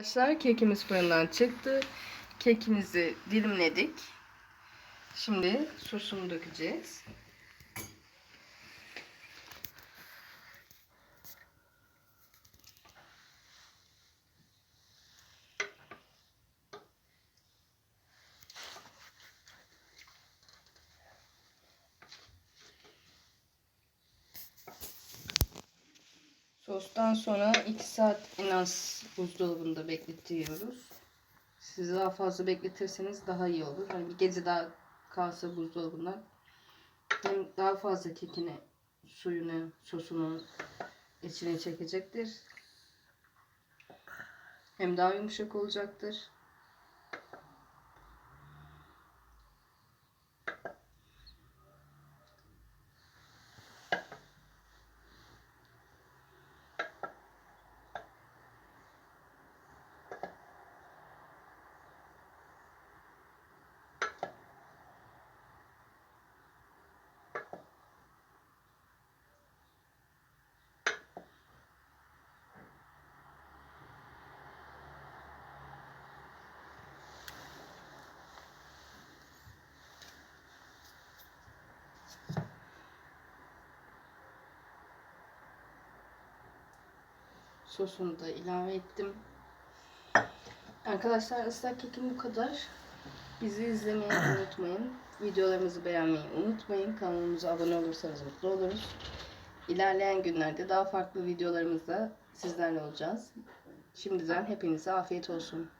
Arkadaşlar kekimiz fırından çıktı. Kekimizi dilimledik. Şimdi sosunu dökeceğiz. Sostan sonra 2 saat en az buzdolabında bekletiyoruz. Siz daha fazla bekletirseniz daha iyi olur. Hani bir gece daha kalsa buzdolabında hem daha fazla kekini, suyunu, sosunu içine çekecektir. Hem daha yumuşak olacaktır. Sosunu da ilave ettim. Arkadaşlar ıslak kekim bu kadar. Bizi izlemeyi unutmayın. Videolarımızı beğenmeyi unutmayın. Kanalımıza abone olursanız mutlu oluruz. İlerleyen günlerde daha farklı videolarımızda sizlerle olacağız. Şimdiden hepinize afiyet olsun.